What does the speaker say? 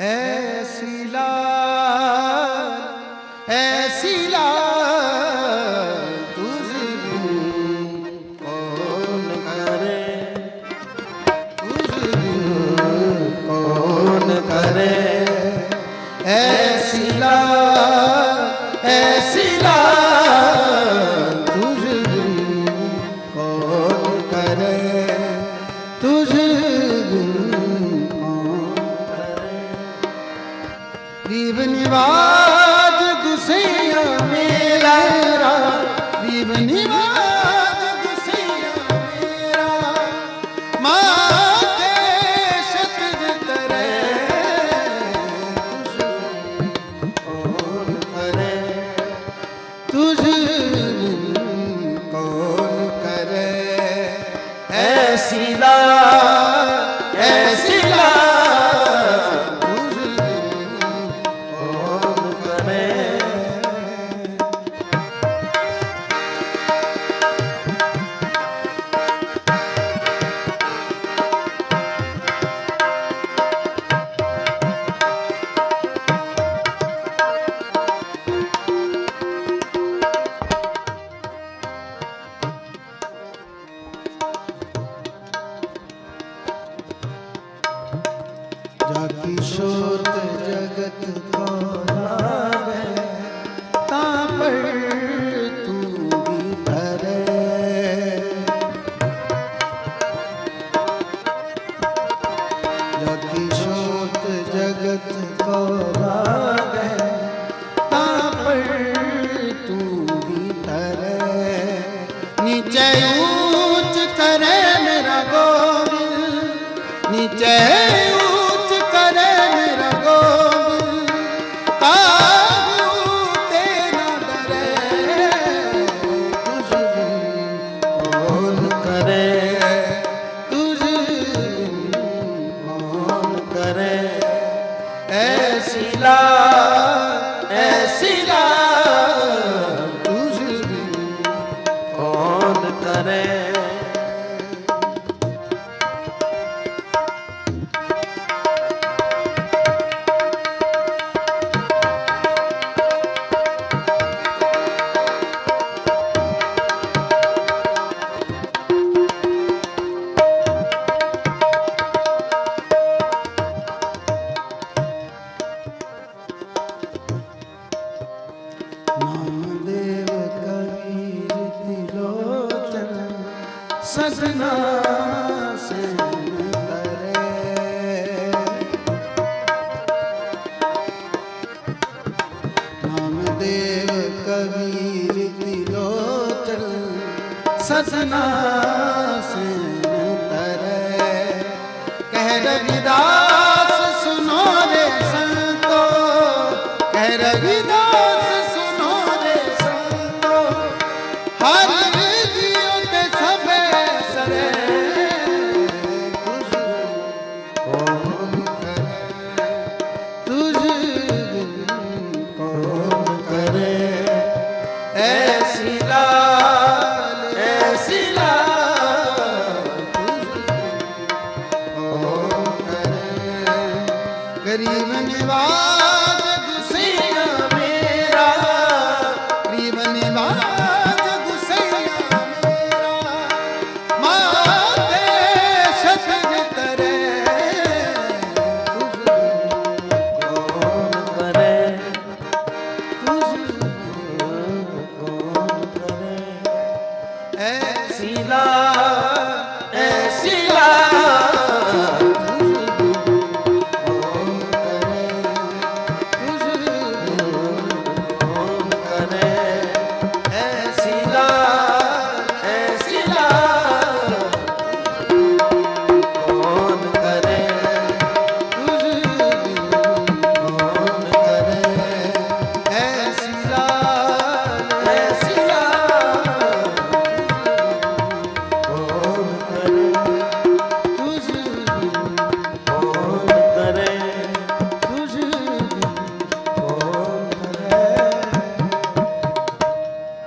ਐਸੀ ਲਾਲ ਐਸੀ ਲਾਲ ਤੁਝ ਕੌਣ ਕਰੇ ਤੁਝ ਕੌਣ ਕਰੇ ਐਸੀ ਲਾਲ ਐਸੀ ਲਾਲ ਤੁਝ ਬਿਨ ਕੌਣ ਕਰੇ ਤੁਝ ਨਿਵਾਜ ਗੁਸਈਆ ਮੇਰਾ ਰੀਵ ਨਿਵਾਜ ਗੁਸਈਆ ਮੇਰਾ। ਮਾਂ ਕੇ ਸ਼ਤਜ ਤਰੇ ਤੁਝ ਕੌਣ ਕਰੇ? ਤੁਝ ਬਿਨ ਕੌਣ ਕਰੇ? ਐਸੀ ਲਾ ਜਗਤ ਕੋ ਲਾਵੇ ਤਾਂ ਪਰ ਤੂੰ ਵੀ ਧਰੇ ਜਾਕੀ ਸ਼ੋਤ ਜਗਤ ਕੋ ਲਾਵੇ ਤਾਂ ਪਰ ਤੂੰ ਵੀ ਧਰੇ ਨੀਚੇ ਉੱਚ ਕਰੇ ਮੇਰਾ ਗੋਬਿੰਦ, ਨੀਚੇ ਐਸੀ ਲਾ। ਐਸੀ ਸਜਣਾ ਸੈਨ ਤਰੇ ਨਾਮਦੇਵ ਕਬੀਰ ਤਿਲੋਚਨ ਸਜਣਾ ਸੈਨ ਤਰੇ ਕਹਿ ਰਵਿਦਾਸ ਸੁਨੋ ਰੇ ਸੰਤੋ ਕਹਿ ਰਵਿਦਾਸ